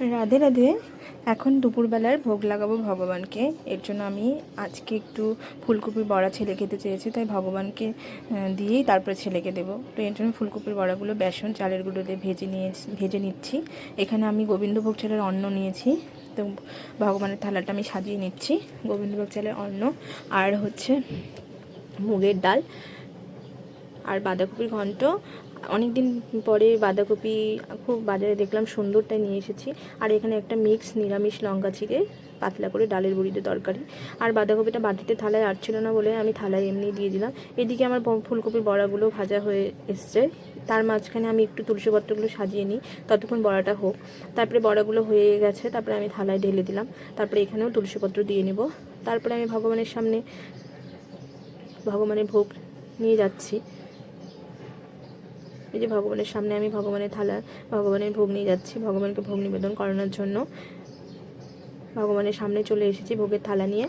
রাধে রাধে। এখন দুপুরবেলার ভোগ লাগাবো ভগবানকে। এর জন্য আমি আজকে একটু ফুলকপির বড়া ছেলে খেতে চেয়েছি, তাই ভগবানকে দিয়েই তারপরে ছেলেকে দেবো। তো এর জন্য ফুলকপির বড়াগুলো বেসন, চালের গুঁড়ো দিয়ে ভেজে নিয়ে, ভেজে নিচ্ছি। এখানে আমি গোবিন্দভোগ চালের অন্ন নিয়েছি। তো ভগবানের থালাটা আমি সাজিয়ে নিচ্ছি, গোবিন্দভোগ চালের অন্ন। আর হচ্ছে মুগের ডাল। বাঁধাকপির ঘন্ট। অনেক দিন পরে বাঁধাকপি খুব বাজারে দেখলাম সুন্দরটাই নিয়ে এসেছি। আর এখানে একটা মিক্স নিরামিষ লঙ্কা চিড়ে পাতলা করে ডালের বড়িতে তরকারি। আর বাঁধাকপিটা বাটিতে থালায় আটছিল না বলে আমি থালায় এমনি দিয়ে দিলাম। এদিকে আমার ফুলকপির বড়াগুলো ভাজা হয়ে এসছে। তার মাঝখানে আমি একটু তুলসী পত্রগুলো সাজিয়ে নিই, ততক্ষণ বড়াটা হোক। তারপরে বড়াগুলো হয়ে গেছে, তারপরে আমি থালায় ঢেলে দিলাম। তারপরে এখানেও তুলসী পত্র দিয়ে নেব। তারপরে আমি ভগবানের সামনে ভগবানের ভোগ নিয়ে যাচ্ছি। এই যে ভগবানের সামনে আমি ভগবানের থালা, ভগবানের ভোগ নিয়ে যাচ্ছি, ভগবানকে ভোগ নিবেদন করানোর জন্য, ভগবানের সামনে চলে এসেছি ভোগের থালা নিয়ে।